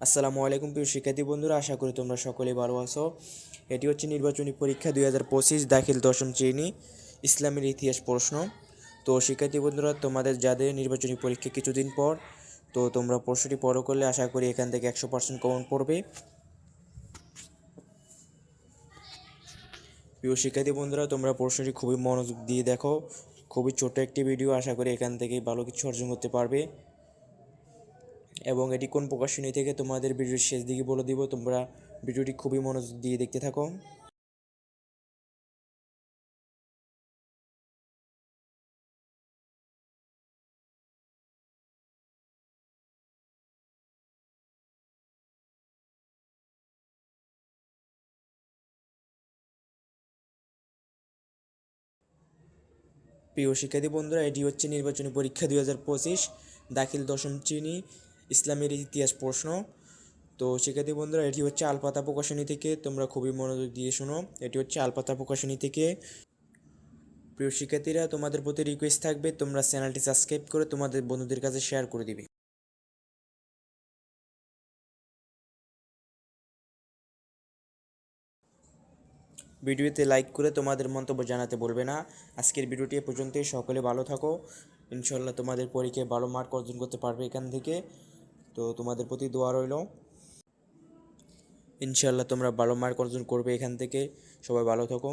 আসসালামু আলাইকুম প্রিয় শিক্ষার্থী বন্ধুরা, আশা করি তোমরা সকলেই ভালো আছো। এটি হচ্ছে নির্বাচনী পরীক্ষা দুই হাজার পঁচিশ দাখিল দশম শ্রেণি, ইসলামের ইতিহাস প্রশ্ন। তো শিক্ষার্থী বন্ধুরা, তোমাদের যাদের নির্বাচনী পরীক্ষা কিছুদিন পর, তো তোমরা প্রশ্নটি পড়ো করলে আশা করি এখান থেকে একশো পার্সেন্ট কমন পড়বে। প্রিয় শিক্ষার্থী বন্ধুরা, তোমরা প্রশ্নটি খুবই মনোযোগ দিয়ে দেখো। খুবই ছোট একটি ভিডিও আশা করি এখান থেকে ভালো কিছু অর্জন করতে পারবে। এবং এটি কোন প্রকাশনী থেকে তোমাদের ভিডিওর শেষ দিকে বলে দিব? তোমরা ভিডিওটি খুবই মনোযোগ দিয়ে দেখতে থাকো। প্রিয় শিক্ষার্থী বন্ধুরা, এটি হচ্ছে নির্বাচনী পরীক্ষা দুই হাজার পঁচিশ, দাখিল দশম শ্রেণি। ইসলামের ইতিহাস প্রশ্ন। তো শিক্ষার্থী বন্ধুরা, এটি হচ্ছে আলপাতা প্রকাশনী থেকে, তোমরা খুবই মনোযোগ দিয়ে শোনো। এটি হচ্ছে আলপাতা প্রকাশনী থেকে। প্রিয় শিক্ষার্থীরা, তোমাদের প্রতি রিকোয়েস্ট থাকবে, তোমরা চ্যানেলটি সাবস্ক্রাইব করে তোমাদের বন্ধুদের কাছে শেয়ার করে দিবে। ভিডিওতে লাইক করে তোমাদের মন্তব্য জানাতে বলবে না। আজকের ভিডিওটি পর্যন্তই, সকলে ভালো থাকো। ইনশাল্লাহ তোমাদের পরীক্ষায় ভালো মার্ক অর্জন করতে পারবে এখান থেকে। তো তোমাদের প্রতি দোয়া রইল। ইনশাল্লাহ তোমরা ভালো মার্ক অর্জন করবে এখান থেকে। সবাই ভালো থাকো।